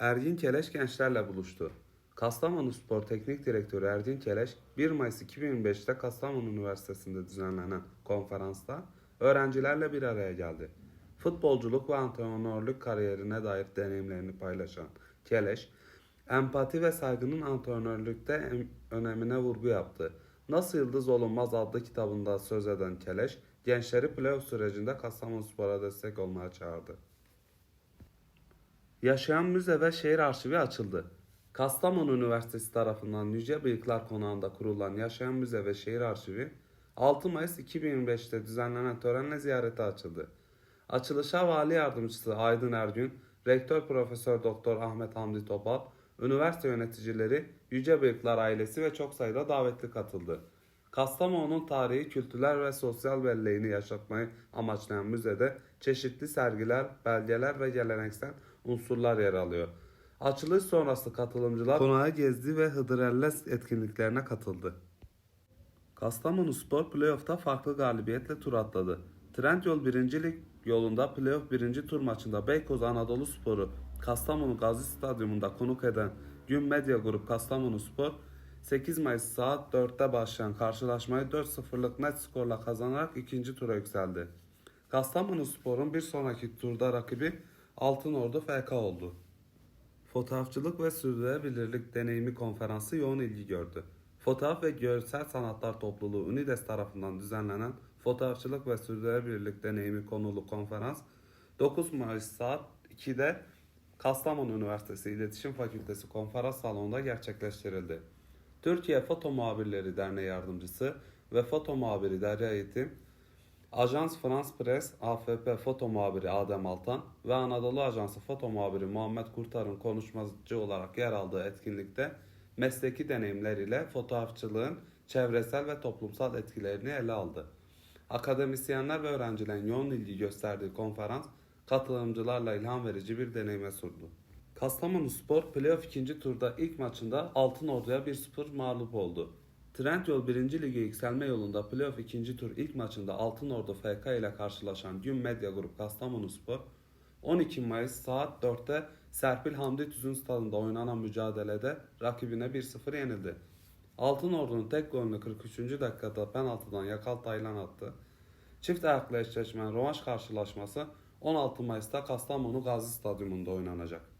Ergin Keleş gençlerle buluştu. Kastamonu Spor Teknik Direktörü Ergin Keleş 1 Mayıs 2025'te Kastamonu Üniversitesi'nde düzenlenen konferansta öğrencilerle bir araya geldi. Futbolculuk ve antrenörlük kariyerine dair deneyimlerini paylaşan Keleş, empati ve saygının antrenörlükte em- önemine vurgu yaptı. Nasıl Yıldız Olunmaz adlı kitabında söz eden Keleş, gençleri playoff sürecinde Kastamonu Spor'a destek olmaya çağırdı. Yaşayan Müze ve Şehir Arşivi açıldı. Kastamonu Üniversitesi tarafından Yüce Bıyıklar Konağı'nda kurulan Yaşayan Müze ve Şehir Arşivi 6 Mayıs 2025'te düzenlenen törenle ziyarete açıldı. Açılışa Vali Yardımcısı Aydın Ergün, Rektör Profesör Doktor Ahmet Hamdi Topal, üniversite yöneticileri, Yüce Bıyıklar ailesi ve çok sayıda davetli katıldı. Kastamonu'nun tarihi, kültürel ve sosyal belleğini yaşatmayı amaçlayan müzede çeşitli sergiler, belgeler ve geleneksel unsurlar yer alıyor. Açılış sonrası katılımcılar konağı gezdi ve Hıdrellez etkinliklerine katıldı. Kastamonu Spor playoff'ta farklı galibiyetle tur atladı. Trendyol 1. Lig yolunda playoff 1. tur maçında Beykoz Anadolu Spor'u Kastamonu Gazi Stadyumunda konuk eden Gün Medya Grup Kastamonu Spor 8 Mayıs saat 4'te başlayan karşılaşmayı 4-0'lık net skorla kazanarak ikinci tura yükseldi. Kastamonu Spor'un bir sonraki turda rakibi Altınordu FK oldu. Fotoğrafçılık ve Sürdürülebilirlik Deneyimi Konferansı yoğun ilgi gördü. Fotoğraf ve Görsel Sanatlar Topluluğu UNIDES tarafından düzenlenen Fotoğrafçılık ve Sürdürülebilirlik Deneyimi konulu konferans 9 Mayıs saat 2'de Kastamonu Üniversitesi İletişim Fakültesi konferans salonunda gerçekleştirildi. Türkiye Foto Muhabirleri Derneği Yardımcısı ve Foto Muhabiri Derya Yetim, Ajans France Press, AFP foto muhabiri Adem Altan ve Anadolu Ajansı foto muhabiri Muhammed Kurtar'ın konuşmacı olarak yer aldığı etkinlikte mesleki deneyimleriyle fotoğrafçılığın çevresel ve toplumsal etkilerini ele aldı. Akademisyenler ve öğrencilerin yoğun ilgi gösterdiği konferans katılımcılarla ilham verici bir deneyime sundu. Kastamonu Spor playoff ikinci turda ilk maçında Altınordu'ya 1-0 mağlup oldu. Trendyol 1. Lige yükselme yolunda playoff ikinci tur ilk maçında Altınordu FK ile karşılaşan Gün Medya Grup Kastamonu Spor 12 Mayıs saat 4'te Serpil Hamdi Tüzün stadında oynanan mücadelede rakibine 1-0 yenildi. Altınordu'nun tek golünü 43. dakikada penaltıdan Yakal Taylan attı. Çift ayaklı eşleşmenin rövanş karşılaşması 16 Mayıs'ta Kastamonu Gazi Stadyumunda oynanacak.